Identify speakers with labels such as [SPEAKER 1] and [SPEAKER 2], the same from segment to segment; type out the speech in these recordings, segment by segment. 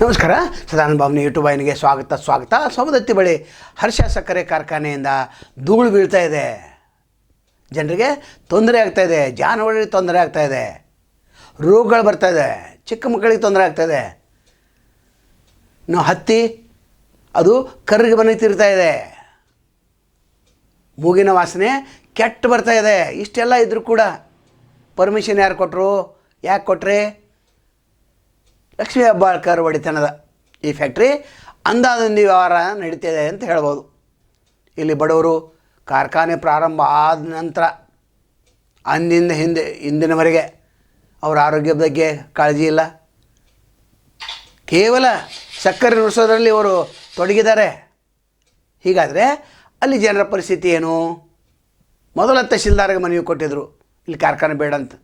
[SPEAKER 1] ನಮಸ್ಕಾರ. ಸದಾನಂದ ಬಾಬುನಿ ಯೂಟ್ಯೂಬ್ ವಾಹಿನಿಗೆ ಸ್ವಾಗತ ಸ್ವಾಗತ. ಸೌದತ್ತಿ ಬಳಿ ಹರ್ಷ ಸಕ್ಕರೆ ಕಾರ್ಖಾನೆಯಿಂದ ಧೂಳು ಬೀಳ್ತಾ ಇದೆ. ಜನರಿಗೆ ತೊಂದರೆ ಆಗ್ತಾ ಇದೆ. ಜಾನುವಾರಿಗೆ ತೊಂದರೆ ಆಗ್ತಾ ಇದೆ. ರೋಗಗಳು ಬರ್ತಾ ಇದೆ. ಚಿಕ್ಕ ಮಕ್ಕಳಿಗೆ ತೊಂದರೆ ಆಗ್ತಾ ಇದೆ. ಇನ್ನು ಹತ್ತಿ, ಅದು ಕರ್ರಿಗೆ ಬನ್ನಿತಿರ್ತಾ ಇದೆ. ಮೂಗಿನ ವಾಸನೆ ಕೆಟ್ಟ ಬರ್ತಾ ಇದೆ. ಇಷ್ಟೆಲ್ಲ ಇದ್ದರೂ ಕೂಡ ಪರ್ಮಿಷನ್ ಯಾರು ಕೊಟ್ಟರು ಯಾಕೆ ಕೊಟ್ರಿ? ಲಕ್ಷ್ಮೀ ಹೆಬ್ಬಾಳ್ಕರ್ ಒಡೆತನದ ಈ ಫ್ಯಾಕ್ಟ್ರಿ ಅಂದಾಜೊಂದು ವ್ಯವಹಾರ ನಡೀತಿದೆ ಅಂತ ಹೇಳ್ಬೋದು. ಇಲ್ಲಿ ಬಡವರು ಕಾರ್ಖಾನೆ ಪ್ರಾರಂಭ ಆದ ನಂತರ ಅಂದಿಂದ ಹಿಂದೆ, ಇಂದಿನವರೆಗೆ ಅವರ ಆರೋಗ್ಯದ ಬಗ್ಗೆ ಕಾಳಜಿ ಇಲ್ಲ. ಕೇವಲ ಸಕ್ಕರೆ ನುಡಿಸೋದ್ರಲ್ಲಿ ಅವರು ತೊಡಗಿದ್ದಾರೆ. ಹೀಗಾದರೆ ಅಲ್ಲಿ ಜನರ ಪರಿಸ್ಥಿತಿ ಏನು? ಮೊದಲ ತಹಶೀಲ್ದಾರ್ಗೆ ಮನವಿ ಕೊಟ್ಟಿದ್ದರು ಇಲ್ಲಿ ಕಾರ್ಖಾನೆ ಬೇಡ ಅಂತ.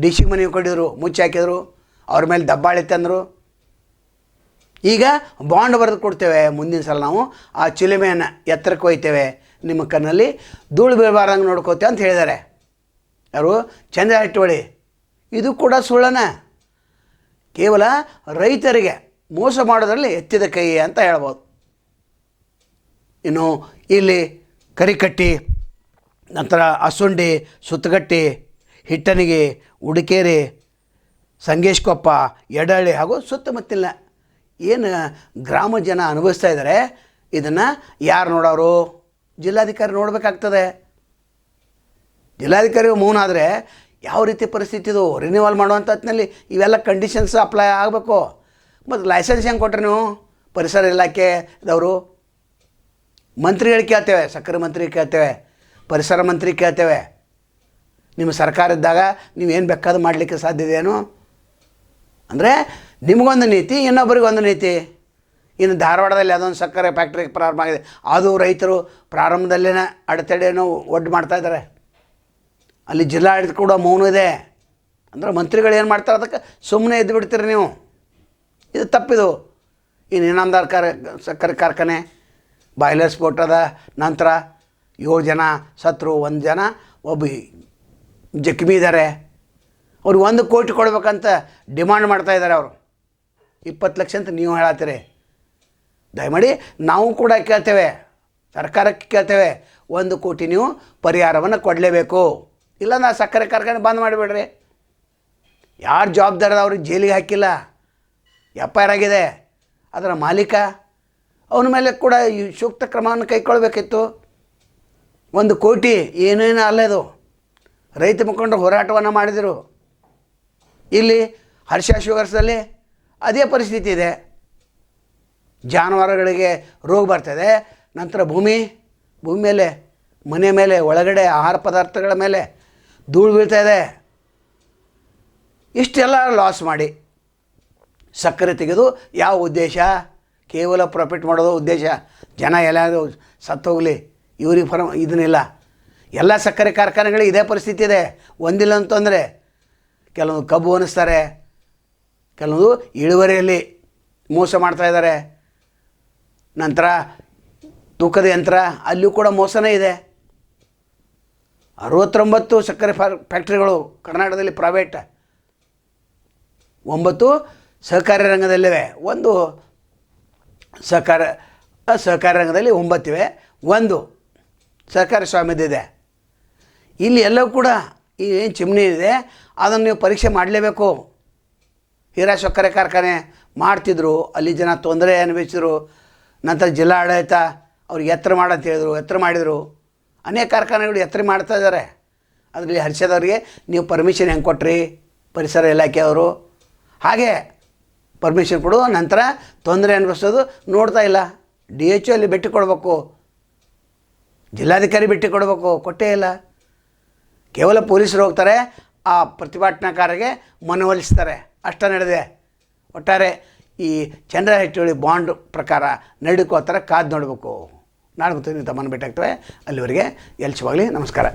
[SPEAKER 1] ಡಿ ಸಿಗೆ ಮನವಿ ಕೊಟ್ಟಿದ್ದರು ಮುಚ್ಚಿ ಹಾಕಿದ್ರು. ಅವ್ರ ಮೇಲೆ ದಬ್ಬಾಳಿತ್ತೆ ತಂದರು. ಈಗ ಬಾಂಡ್ ಬರೆದು ಕೊಡ್ತೇವೆ ಮುಂದಿನ ಸಲ ನಾವು. ಆ ಚಿಲುಮೆಯನ್ನು ಎತ್ತರಕ್ಕೆ ಒಯ್ತೇವೆ. ನಿಮ್ಮ ಕಣ್ಣಲ್ಲಿ ಧೂಳು ಬೀಳಬಾರ್ದಂಗೆ ನೋಡ್ಕೋತೇವೆ ಅಂತ ಹೇಳಿದ್ದಾರೆ. ಯಾರು? ಚಂದ್ರ ಹಟ್ಟೋಳಿ ಇದು ಕೂಡ ಸುಳ್ಳನ. ಕೇವಲ ರೈತರಿಗೆ ಮೋಸ ಮಾಡೋದ್ರಲ್ಲಿ ಎತ್ತಿದ ಕೈ ಅಂತ ಹೇಳ್ಬೋದು. ಇನ್ನು ಇಲ್ಲಿ ಕರಿಕಟ್ಟಿ, ನಂತರ ಅಸುಂಡಿ, ಸುತ್ತಗಟ್ಟಿ ಹಿಟ್ಟನಿಗೆ ಉಡಿಕೇರಿ ಸಂಗೇಶ್ಕೊಪ್ಪ ಎಡಹಳ್ಳಿ ಹಾಗೂ ಸುತ್ತಮುತ್ತಲಿನ ಏನು ಗ್ರಾಮ ಜನ ಅನುಭವಿಸ್ತಾ ಇದ್ದಾರೆ ಇದನ್ನು ಯಾರು ನೋಡೋರು? ಜಿಲ್ಲಾಧಿಕಾರಿ ನೋಡಬೇಕಾಗ್ತದೆ. ಜಿಲ್ಲಾಧಿಕಾರಿ ಮೌನ ಆದರೆ ಯಾವ ರೀತಿ ಪರಿಸ್ಥಿತಿ ಇದು? ರಿನ್ಯೂವಲ್ ಮಾಡುವಂಥದ್ದಿನಲ್ಲಿ ಇವೆಲ್ಲ ಕಂಡೀಷನ್ಸ್ ಅಪ್ಲೈ ಆಗಬೇಕು. ಮತ್ತು ಲೈಸೆನ್ಸ್ ಹೆಂಗೆ ಕೊಟ್ರಿ ನೀವು? ಪರಿಸರ ಇಲಾಖೆ ಇದವರು ಮಂತ್ರಿಗಳು ಕೇಳ್ತೇವೆ, ಸಕ್ಕರೆ ಮಂತ್ರಿ ಕೇಳ್ತೇವೆ, ಪರಿಸರ ಮಂತ್ರಿ ಕೇಳ್ತೇವೆ. ನಿಮ್ಮ ಸರ್ಕಾರ ಇದ್ದಾಗ ನೀವೇನು ಬೇಕಾದ್ರೂ ಮಾಡಲಿಕ್ಕೆ ಸಾಧ್ಯತೆಯೇನು ಅಂದರೆ ನಿಮಗೊಂದು ನೀತಿ, ಇನ್ನೊಬ್ಬರಿಗೊಂದು ನೀತಿ. ಇನ್ನು ಧಾರವಾಡದಲ್ಲಿ ಅದೊಂದು ಸಕ್ಕರೆ ಫ್ಯಾಕ್ಟ್ರಿ ಪ್ರಾರಂಭ ಆಗಿದೆ. ಅದು ರೈತರು ಪ್ರಾರಂಭದಲ್ಲಿನ ಅಡೆತಡೆಯನ್ನು ಒಡ್ಡು ಮಾಡ್ತಾ ಇದ್ದಾರೆ. ಅಲ್ಲಿ ಜಿಲ್ಲಾಡಳಿತ ಕೂಡ ಮೌನ ಇದೆ. ಅಂದರೆ ಮಂತ್ರಿಗಳು ಏನು ಮಾಡ್ತಾರೆ? ಅದಕ್ಕೆ ಸುಮ್ಮನೆ ಎದ್ದು ಬಿಡ್ತೀರಿ ನೀವು. ಇದು ತಪ್ಪಿದು. ಇನ್ನು ಇನಾಮದಾರ್ ಕಾರ್ ಸಕ್ಕರೆ ಕಾರ್ಖಾನೆ ಬಾಯ್ಲರ್ ಸ್ಫೋಟದ ನಂತರ ಏಳು ಜನ, ಸತ್ರು ಒಂದು ಜನ, ಒಬ್ಬ ಜಖ್ಮಿ ಇದ್ದಾರೆ ಅವ್ರಿಗೆ ಒಂದು ಕೋಟಿ ಕೊಡ್ಬೇಕಂತ ಡಿಮಾಂಡ್ ಮಾಡ್ತಾ ಇದ್ದಾರೆ ಅವರು. ಇಪ್ಪತ್ತು ಲಕ್ಷ ಅಂತ ನೀವು ಹೇಳತ್ತೀರಿ. ದಯಮಾಡಿ ನಾವು ಕೂಡ ಕೇಳ್ತೇವೆ, ಸರ್ಕಾರಕ್ಕೆ ಕೇಳ್ತೇವೆ, ಒಂದು ಕೋಟಿ ನೀವು ಪರಿಹಾರವನ್ನು ಕೊಡಲೇಬೇಕು. ಇಲ್ಲ ನಾ ಸಕ್ಕರೆ ಕಾರ್ಖಾನೆ ಬಂದ್ ಮಾಡಿಬಿಡ್ರಿ. ಯಾರು ಅವ್ರಿಗೆ ಜೈಲಿಗೆ ಹಾಕಿಲ್ಲ. ಎಫ್ ಐ ಆಗಿದೆ. ಅದರ ಮಾಲೀಕ ಅವನ ಮೇಲೆ ಕೂಡ ಈ ಸೂಕ್ತ ಕ್ರಮವನ್ನು ಕೈಗೊಳ್ಬೇಕಿತ್ತು ಒಂದು ಕೋಟಿ ಏನೇನು ಅಲ್ಲದು ರೈತ ಮುಖಂಡರು ಹೋರಾಟವನ್ನು ಮಾಡಿದರು. ಇಲ್ಲಿ ಹರ್ಷ ಶುಗರ್ಸಲ್ಲಿ ಅದೇ ಪರಿಸ್ಥಿತಿ ಇದೆ. ಜಾನುವಾರುಗಳಿಗೆ ರೋಗ ಬರ್ತದೆ. ನಂತರ ಭೂಮಿ ಭೂಮಿ ಮೇಲೆ, ಮನೆ ಮೇಲೆ, ಒಳಗಡೆ ಆಹಾರ ಪದಾರ್ಥಗಳ ಮೇಲೆ ಧೂಳು ಬೀಳ್ತಾ ಇದೆ. ಇಷ್ಟೆಲ್ಲ ಲಾಸ್ ಮಾಡಿ ಸಕ್ಕರೆ ತೆಗೆದು ಯಾವ ಉದ್ದೇಶ? ಕೇವಲ ಪ್ರಾಫಿಟ್ ಮಾಡೋದು ಉದ್ದೇಶ. ಜನ ಎಲ್ಲಾದರೂ ಸತ್ತೋಗಲಿ ಇವ್ರಿಗೆ ಫರ ಇದನ್ನಿಲ್ಲ. ಎಲ್ಲ ಸಕ್ಕರೆ ಕಾರ್ಖಾನೆಗಳಿಗೆ ಇದೇ ಪರಿಸ್ಥಿತಿ ಇದೆ. ಒಂದಿಲ್ಲ ಅಂತಂದರೆ ಕೆಲವೊಂದು ಕಬ್ಬು ಅನ್ನಿಸ್ತಾರೆ ಕೆಲವೊಂದು ಇಳುವರಿಯಲ್ಲಿ ಮೋಸ ಮಾಡ್ತಾ ಇದ್ದಾರೆ. ನಂತರ ತೂಕದ ಯಂತ್ರ, ಅಲ್ಲಿಯೂ ಕೂಡ ಮೋಸನೇ ಇದೆ. ಅರವತ್ತೊಂಬತ್ತು ಸಕ್ಕರೆ ಫ್ಯಾಕ್ಟ್ರಿಗಳು ಕರ್ನಾಟಕದಲ್ಲಿ ಪ್ರೈವೇಟ್ ಒಂಬತ್ತು ಸಹಕಾರಿ ರಂಗದಲ್ಲಿವೆ, ಒಂದು ಸಹಕಾರ, ಸಹಕಾರಿ ರಂಗದಲ್ಲಿ ಒಂಬತ್ತಿವೆ, ಒಂದು ಸಹಕಾರಿ ಸ್ವಾಮ್ಯದಿದೆ ಇಲ್ಲಿ ಎಲ್ಲವೂ ಕೂಡ ಏನು ಚಿಮ್ನಿ ಇದೆ, ಅದನ್ನು ನೀವು ಪರೀಕ್ಷೆ ಮಾಡಲೇಬೇಕು. ಹೀರಾ ಸಕ್ಕರೆ ಕಾರ್ಖಾನೆ ಮಾಡ್ತಿದ್ರು, ಅಲ್ಲಿ ಜನ ತೊಂದರೆ ಅನುಭವಿಸಿದ್ರು. ನಂತರ ಜಿಲ್ಲಾ ಆಡಳಿತ ಅವ್ರಿಗೆ ಎತ್ತರ ಮಾಡಂತ ಹೇಳಿದರು, ಎತ್ತರ ಮಾಡಿದರು. ಅನೇಕ ಕಾರ್ಖಾನೆಗಳು ಎತ್ತರ ಮಾಡ್ತಾ ಇದ್ದಾರೆ. ಅದರಲ್ಲಿ ಹರ್ಷದವ್ರಿಗೆ ನೀವು ಪರ್ಮಿಷನ್ ಹೆಂಗೆ ಕೊಟ್ರಿ? ಪರಿಸರ ಇಲಾಖೆಯವರು ಹಾಗೆ ಪರ್ಮಿಷನ್ ಕೊಡು, ನಂತರ ತೊಂದರೆ ಅನುಭವಿಸೋದು ನೋಡ್ತಾ ಇಲ್ಲ. ಡಿ ಎಚ್ ಅಲ್ಲಿ ಭೇಟಿ ಕೊಡಬೇಕು. ಜಿಲ್ಲಾಧಿಕಾರಿ ಭೇಟಿ ಕೊಡಬೇಕು, ಕೊಟ್ಟೇ ಇಲ್ಲ. ಕೇವಲ ಪೊಲೀಸರು ಹೋಗ್ತಾರೆ, ಆ ಪ್ರತಿಭಟನಾಕಾರರಿಗೆ ಮನವೊಲಿಸ್ತಾರೆ ಅಷ್ಟ ನಡೆದಿದೆ. ಒಟ್ಟಾರೆ ಈ ಚಂದ್ರ ಹೆಚ್ಚುವಳಿ ಬಾಂಡ್ ಪ್ರಕಾರ ನಡೆಕೋ ಥರ ಕಾದು ನೋಡಬೇಕು. ನಾಳೆ ಗೊತ್ತಿದ್ದು ತಮ್ಮನ್ನು ಭೇಟಿ ಆಗ್ತವೆ. ಅಲ್ಲಿವರೆಗೆ ಎಲ್ಚವಾಗಲಿ ನಮಸ್ಕಾರ.